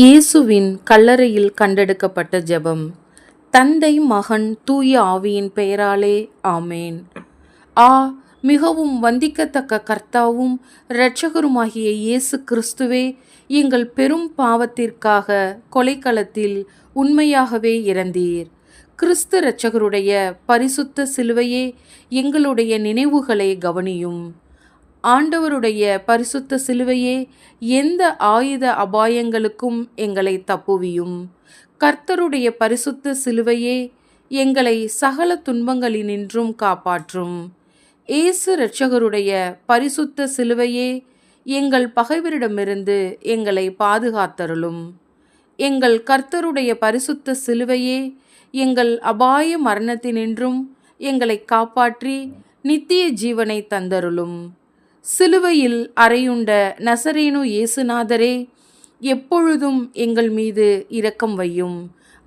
இயேசுவின் கல்லறையில் கண்டெடுக்கப்பட்ட ஜெபம். தந்தை மகன் தூய ஆவியின் பெயராலே ஆமேன். ஆ மிகவும் வந்திக்கத்தக்க கர்த்தாவும் இரட்சகருமாகிய இயேசு கிறிஸ்துவே எங்கள் பெரும் பாவத்திற்காக கொலைக்களத்தில் உண்மையாகவே இறந்தீர். கிறிஸ்து இரட்சகருடைய பரிசுத்த சிலுவையே எங்களுடைய நினைவுகளை கவனியும். ஆண்டவருடைய பரிசுத்த சிலுவையே எந்த ஆயுத அபாயங்களுக்கும் எங்களை தப்புவியும். கர்த்தருடைய பரிசுத்த சிலுவையே எங்களை சகல துன்பங்களினின்றும் காப்பாற்றும். இயேசு இரட்சகருடைய பரிசுத்த சிலுவையே எங்கள் பகைவரிடமிருந்து எங்களை பாதுகாத்தருளும். எங்கள் கர்த்தருடைய பரிசுத்த சிலுவையே எங்கள் அபாய மரணத்தினின்றும் எங்களை காப்பாற்றி நித்திய ஜீவனை தந்தருளும். சிலுவையில் அறையுண்ட நசரேனு இயேசுநாதரே எப்பொழுதும் எங்கள் மீது இரக்கம் வையும்.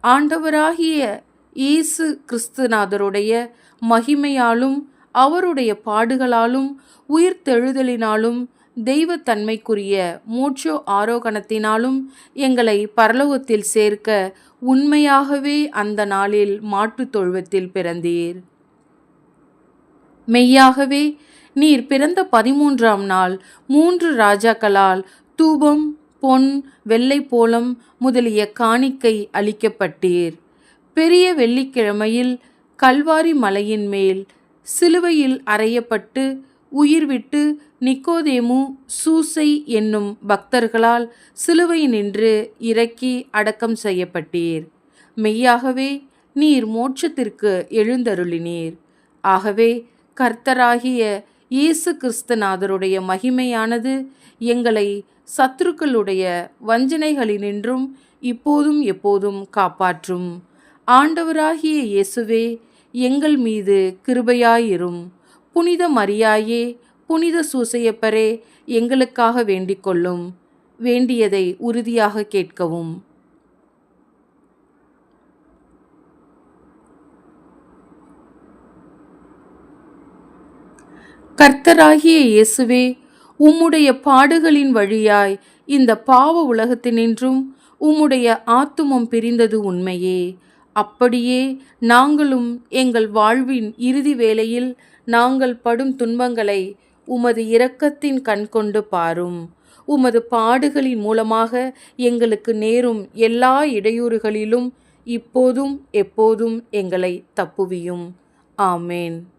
ஆண்டவராகிய இயேசு கிறிஸ்துநாதருடைய மகிமையாலும் அவருடைய பாடுகளாலும் உயிர்த்தெழுதலினாலும் தெய்வத்தன்மைக்குரிய மூச்சோ ஆரோகணத்தினாலும் எங்களை பரலோகத்தில் சேர்க்க உண்மையாகவே அந்த நாளில் மாட்டுத் தொழுவத்தில் பிறந்தீர். மெய்யாகவே நீர் பிறந்த பதிமூன்றாம் நாள். மூன்று ராஜாக்களால் தூபம் பொன் வெள்ளை போலம் முதலிய காணிக்கை அளிக்கப்பட்டீர். பெரிய வெள்ளிக்கிழமையில் கல்வாரி மலையின் மேல் சிலுவையில் அறையப்பட்டு உயிர் விட்டு நிக்கோதேமு சூசை என்னும் பக்தர்களால் சிலுவை நின்று இறக்கி அடக்கம் செய்யப்பட்டீர். மெய்யாகவே நீர் மோட்சத்திற்கு எழுந்தருளினீர். ஆகவே கர்த்தராகிய இயேசு கிறிஸ்தநாதருடைய மகிமையானது எங்களை சத்துருக்களுடைய வஞ்சனைகளினின்றும் இப்போதும் எப்போதும் காப்பாற்றும். ஆண்டவராகிய இயேசுவே எங்கள் மீது கிருபையாயிரும். புனித மரியாயே புனித சூசையப்பரே எங்களுக்காக வேண்டிக் கொள்ளும் வேண்டியதை உறுதியாக கேட்கவும். கர்த்தராகிய இயேசுவே உம்முடைய பாடுகளின் வழியாய் இந்த பாவ உலகத்தினின்றும் உம்முடைய ஆத்துமம் பிரிந்தது உண்மையே. அப்படியே நாங்களும் எங்கள் வாழ்வின் இறுதி வேளையில் நாங்கள் படும் துன்பங்களை உமது இரக்கத்தின் கண்கொண்டு பாரும். உமது பாடுகளின் மூலமாக எங்களுக்கு நேரும் எல்லா இடையூறுகளிலும் இப்போதும் எப்போதும் எங்களை தப்புவியும். ஆமேன்.